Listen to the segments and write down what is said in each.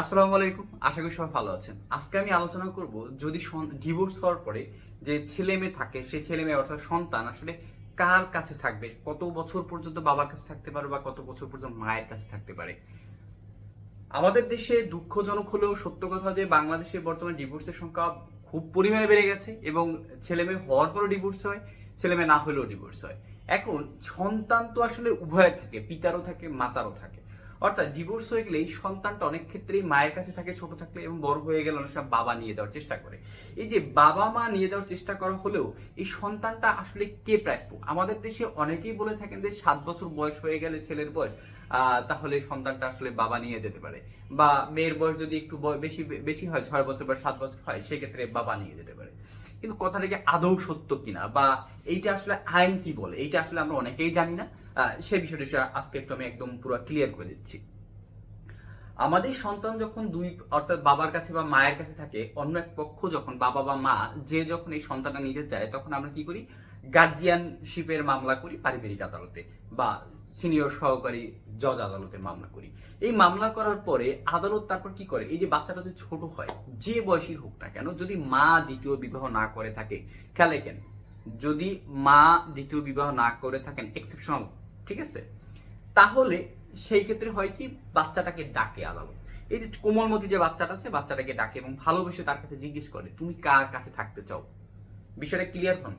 আসসালামু আলাইকুম, আশা করি সবাই ভালো আছেন। আজকে আমি আলোচনা করব যদি ডিভোর্স হওয়ার পরে যে ছেলে মেয়ে থাকে, সেই ছেলে মেয়ে অর্থাৎ সন্তান আসলে কার কাছে থাকবে? কত বছর পর্যন্ত বাবার কাছে থাকতে পারে বা কত বছর পর্যন্ত মায়ের কাছে থাকতে পারে? আমাদের দেশে দুঃখজনক হলেও সত্য কথা যে বাংলাদেশে বর্তমানে ডিভোর্সের সংখ্যা খুব পরিমাণে বেড়ে গেছে এবং ছেলে মেয়ে হওয়ার পরও ডিভোর্স হয়, ছেলে মেয়ে না হলেও ডিভোর্স হয়। এখন সন্তান তো আসলে উভয়ের থাকে, পিতারও থাকে, মাতারও থাকে। অর্থাৎ ডিভোর্স হয়ে গেলে এই সন্তানটা অনেক ক্ষেত্রেই মায়ের কাছে থাকে, ছোট থাকলে এবং বড় হয়ে গেলে অনেক সময় বাবা নিয়ে যাওয়ার চেষ্টা করে। এই যে বাবা মা নিয়ে যাওয়ার চেষ্টা করা হলেও এই সন্তানটা আসলে কে প্রাপ্য আমাদের দেশে অনেকেই বলে থাকেন যে সাত বছর বয়স হয়ে গেলে ছেলের বয়স তাহলে সন্তানটা আসলে বাবা নিয়ে যেতে পারে। বা মেয়ের বয়স যদি একটু বেশি বেশি হয়, ছয় বছর বা সাত বছর হয়, সেক্ষেত্রে বাবা নিয়ে যেতে পারে। কিন্তু কথাটা কি আদৌ সত্য কিনা? বা এইটা আসলে আইন কি বলে? এইটা আসলে আমরা অনেকেই জানি না। সেই বিষয়টা আজকে একটু আমি একদম পুরো ক্লিয়ার করে দিচ্ছি। আমাদের সন্তান যখন দুই, অর্থাৎ বাবার কাছে বা মায়ের কাছে থাকে, অন্য এক পক্ষ যখন বাবা বা মা যে যখন এই সন্তানটা নিতে চায়, তখন আমরা কি করি? গার্জিয়ানশিপের মামলা করি পারিবারিক আদালতে বা সিনিয়র সহকারী জজ আদালতে মামলা করি। এই মামলা করার পরে আদালত তারপর কি করে? এই যে বাচ্চাটা যদি ছোট হয়, যে বয়সী হোক না কেন, যদি মা দ্বিতীয় বিবাহ না করে থাকে খেলে কেন যদি মা দ্বিতীয় বিবাহ না করে থাকেন এক্সেপশনাল ঠিক আছে? তাহলে সেই ক্ষেত্রে হয় কি, বাচ্চাটাকে ডাকে আদালত এই যে কোমলমতি যে বাচ্চাটা আছে, বাচ্চাটাকে ডাকে এবং ভালোবেসে তার কাছে জিজ্ঞেস করে, তুমি কার কাছে থাকতে চাও? বিষয়টা ক্লিয়ার হন।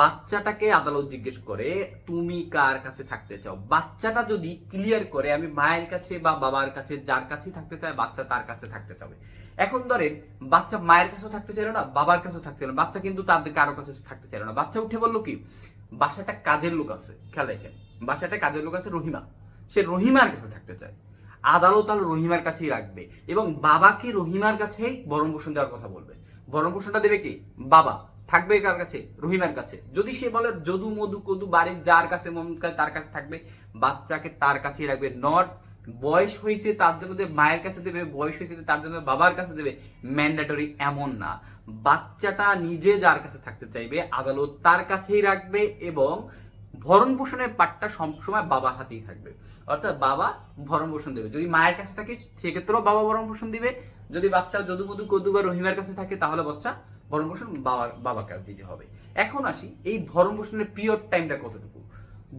বাচ্চাটাকে আদালত জিজ্ঞেস করে, তুমি কার কাছে থাকতে চাও? বাচ্চাটা যদি ক্লিয়ার করে, আমি মায়ের কাছে বা বাবার কাছে, যার কাছেই থাকতে চায়, বাচ্চা তার কাছে থাকতে চাবে। এখন ধরেন, বাচ্চা মায়ের কাছেও থাকতে চাইলো না, বাবার কাছেও থাকতে চাইলো না, বাচ্চা কিন্তু তাদের কারও কাছে থাকতে চাইলো না। বাচ্চা উঠে বলল কি বাসাটা কাজের লোক আছে। খেয়াল রাখেন বাসাটা কাজের লোক আছে, রহিমা। সে রহিমার কাছে থাকতে চায়। আদালত আর রহিমার কাছেই রাখবে এবং বাবাকে রহিমার কাছেই বরণ পোষণ দেওয়ার কথা বলবে। বরণ পোষণটা দেবে কি? বাবা। থাকবে কার কাছে? রহিমার কাছে। যদি সে বলে যদু, মধু, কদু বাড়ির যার কাছে মন তার কাছে থাকবে। বাচ্চাকে তার কাছেই রাখবে। নট, বয়স হয়েছে তার জন্য যে মায়ের কাছে দেবে, বয়স হয়েছে তার জন্য বাবার কাছে দেবে ম্যান্ডেটরি এমন না। বাচ্চাটা নিজে যার কাছে থাকতে চাইবে, আদালত তার কাছেই রাখবে এবং ভরণ পোষণের পাটটা সবসময় বাবার হাতেই থাকবে। অর্থাৎ বাবা ভরণ পোষণ দেবে। যদি মায়ের কাছে থাকে, সেক্ষেত্রেও বাবা ভরণ পোষণ দিবে। যদি বাচ্চা যদু মধু কদু বা রহিমার কাছে থাকে, তাহলে বাচ্চা ভরণ পোষণ বাবার, বাবাকে দিতে হবে। এখন আসি, এই ভরণ পোষণের পিরিয়ড টাইমটা কতটুকু?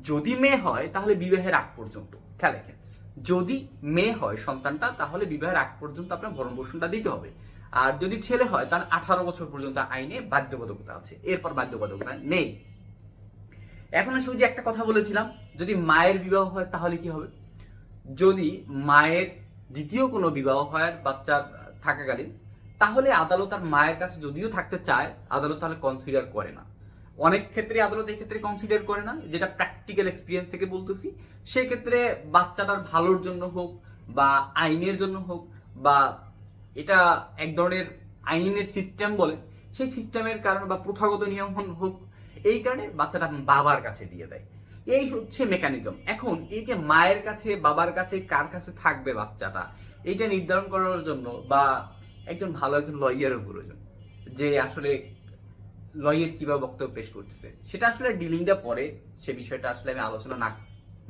যদি মেয়ে হয়, তাহলে বিবাহের আগ পর্যন্ত। খেয়াল রাখেন যদি মেয়ে হয় সন্তানটা, তাহলে বিবাহের আগ পর্যন্ত আপনার ভরণ পোষণটা দিতে হবে। আর যদি ছেলে হয়, তাহলে আঠারো বছর পর্যন্ত আইনে বাধ্যবাধকতা আছে। এরপর বাধ্যবাধকতা নেই। এখন ওই যে একটা কথা বলেছিলাম, যদি মায়ের বিবাহ হয় তাহলে কি হবে? যদি মায়ের দ্বিতীয় কোনো বিবাহ হয় বাচ্চা থাকাকালীন, তাহলে আদালত আর মায়ের কাছে যদিও থাকতে চায়, আদালত তাহলে কনসিডার করে না। অনেক ক্ষেত্রে আদালত ক্ষেত্রে কনসিডার করে না, যেটা প্র্যাকটিক্যাল এক্সপিরিয়েন্স থেকে বলতেছি, সেক্ষেত্রে বাচ্চাটার ভালোর জন্য হোক বা আইনের জন্য হোক বা এটা এক ধরনের আইনের সিস্টেম বলে, সেই সিস্টেমের কারণে বা প্রথাগত নিয়ম হোক এই কারণে বাচ্চাটা বাবার কাছে দিয়ে দেয়। এই হচ্ছে মেকানিজম এখন এই যে মায়ের কাছে, বাবার কাছে কার কাছে থাকবে বাচ্চাটা? এইটা নির্ধারণ করার জন্য বা একজন ভালো একজন লয়ারের প্রয়োজন। যে আসলে লয়ের কীভাবে বক্তব্য পেশ করতেছে। সেটা আসলে ডিলিংটা পরে। সে বিষয়টা আসলে আমি আলোচনা না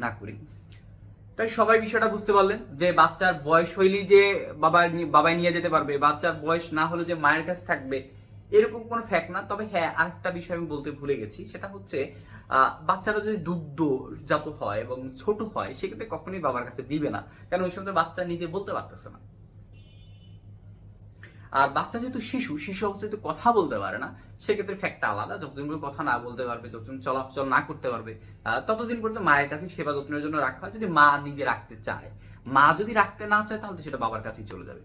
না করি। তাই সবাই বিষয়টা বুঝতে পারলেন যে বাচ্চার বয়স হইলেই যে বাবার বাবাই নিয়ে যেতে পারবে। বাচ্চার বয়স না হলে যে মায়ের কাছে থাকবে এরকম কোনো ফ্যাক্ট না, তবে হ্যাঁ আরেকটা বিষয় আমি বলতে ভুলে গেছি, সেটা হচ্ছে বাচ্চারা যদি দুগ্ধ জাত হয় এবং ছোট হয়, সেক্ষেত্রে কখনোই বাবার কাছে দিবে না। কারণ ওই সময় বাচ্চা নিজে বলতে পারতেছে না। আর বাচ্চা যেহেতু শিশু শিশু অবস্থায় তো কথা বলতে পারে না, সেক্ষেত্রে ফ্যাক্টটা আলাদা। যতদিন পর্যন্ত কথা না বলতে পারবে, যতদিন চলাচল না করতে পারবে ততদিন পর্যন্ত মায়ের কাছে সেবা যত্নের জন্য রাখা হয়। যদি মা নিজে রাখতে চায়, মা যদি রাখতে না চায়, তাহলে সেটা বাবার কাছেই চলে যাবে।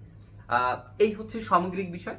এই হচ্ছে সামগ্রিক বিষয়।